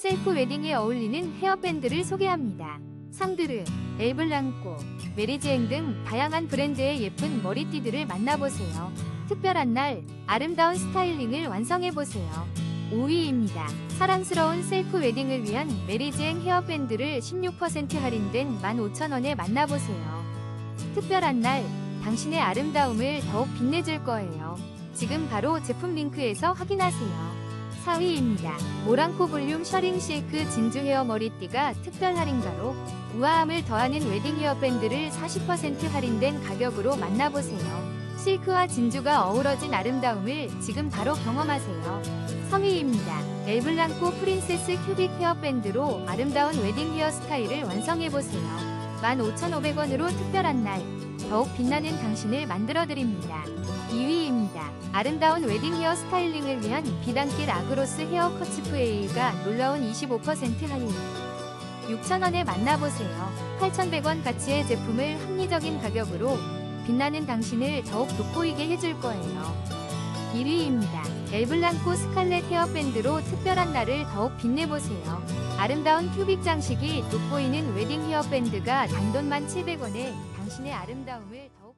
셀프 웨딩에 어울리는 헤어밴드를 소개합니다. 상드르, 엘블랑코, 메리지앵 등 다양한 브랜드의 예쁜 머리띠들을 만나보세요. 특별한 날 아름다운 스타일링을 완성해보세요. 5위입니다. 사랑스러운 셀프 웨딩을 위한 메리지앵 헤어밴드를 16% 할인된 15,000원에 만나보세요. 특별한 날 당신의 아름다움을 더욱 빛내줄 거예요. 지금 바로 제품 링크에서 확인하세요. 4위입니다. 모랑코 볼륨 셔링 실크 진주 헤어 머리띠가 특별 할인가로 우아함을 더하는 웨딩 헤어밴드를 40% 할인된 가격으로 만나보세요. 실크와 진주가 어우러진 아름다움을 지금 바로 경험하세요. 3위입니다. 엘블랑코 프린세스 큐빅 헤어밴드로 아름다운 웨딩 헤어스타일을 완성해보세요. 15,500원으로 특별한 날 더욱 빛나는 당신을 만들어드립니다. 2위입니다. 아름다운 웨딩 헤어 스타일링을 위한 비단길 아그로스 헤어 커치프 에일가 놀라운 25% 할인 6,000원에 만나보세요. 8,100원 가치의 제품을 합리적인 가격으로 빛나는 당신을 더욱 돋보이게 해줄 거예요. 1위입니다. 엘블랑코 스칼렛 헤어밴드로 특별한 날을 더욱 빛내보세요. 아름다운 큐빅 장식이 돋보이는 웨딩 헤어밴드가 단돈 1,700원에 당신의 아름다움을 더욱